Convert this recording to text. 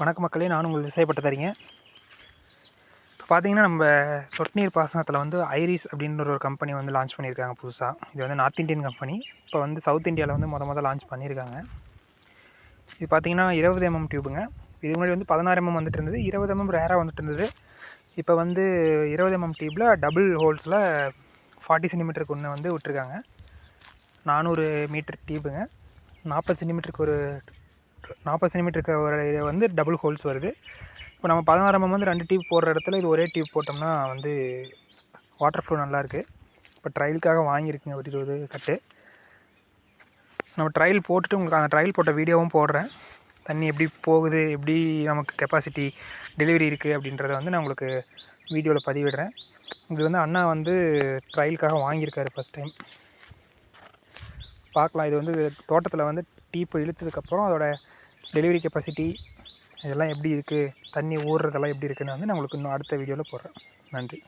வணக்க மக்களே நான் உங்களுக்கு விவசாயப்பட்ட தரீங்க இப்போ பார்த்தீங்கன்னா நம்ம சொட்டு நீர் பாசனத்தில் வந்து ஐரிஸ் அப்படின்ற ஒரு கம்பெனி வந்து லான்ச் பண்ணியிருக்காங்க புதுசாக இது வந்து நார்த் இந்தியன் கம்பெனி இப்போ வந்து சவுத் இந்தியாவில் வந்து மொதல் மொதல் லான்ச் பண்ணியிருக்காங்க. இது பார்த்தீங்கன்னா இருபது எம்எம் டியூபுங்க இது முன்னாடி வந்து பதினாறு எம்எம் வந்துட்டு இருந்தது. இருபது எம்எம் ரேராக வந்துட்டு இருந்தது. இப்போ வந்து இருபது எம்எம் டியூப்பில் டபுள் ஹோல்ஸில் ஃபார்ட்டி சென்டிமீட்டருக்கு ஒன்று வந்து விட்டுருக்காங்க. நானூறு மீட்டர் டியூபுங்க நாற்பது சென்டிமீட்டருக்கு ஒரு நாற்பது சென்டிமீட்டருக்கு ஒரு இது வந்து டபுள் ஹோல்ஸ் வருது. இப்போ நம்ம பதினாறு எம்எம் வந்து ரெண்டு டியூப் போடுற இடத்துல இது ஒரே டியூப் போட்டோம்னா வந்து வாட்டர் ஃப்ளோ நல்லாயிருக்கு இப்போ ட்ரையலுக்காக வாங்கியிருக்குங்க ஒரு இருபது கட்டு. நம்ம ட்ரையல் போட்டுட்டு உங்களுக்கு அந்த ட்ரையல் போட்ட வீடியோவும் போடுறேன். தண்ணி எப்படி போகுது எப்படி நமக்கு கெப்பாசிட்டி டெலிவரி இருக்குது அப்படின்றத வந்து நான் உங்களுக்கு வீடியோவில் பதிவிடுறேன். இது வந்து அண்ணா வந்து ட்ரையலுக்காக வாங்கியிருக்காரு ஃபஸ்ட் டைம் பார்க்கலாம் இது வந்து தோட்டத்தில் வந்து டீப்பு இழுத்ததுக்கப்புறம் அதோட டெலிவரி கெப்பாசிட்டி இதெல்லாம் எப்படி இருக்குது தண்ணி ஊறுறதெல்லாம் எப்படி இருக்குதுன்னு வந்து நான் உங்களுக்கு இன்னும் அடுத்த வீடியோவில் போடுறேன். நன்றி.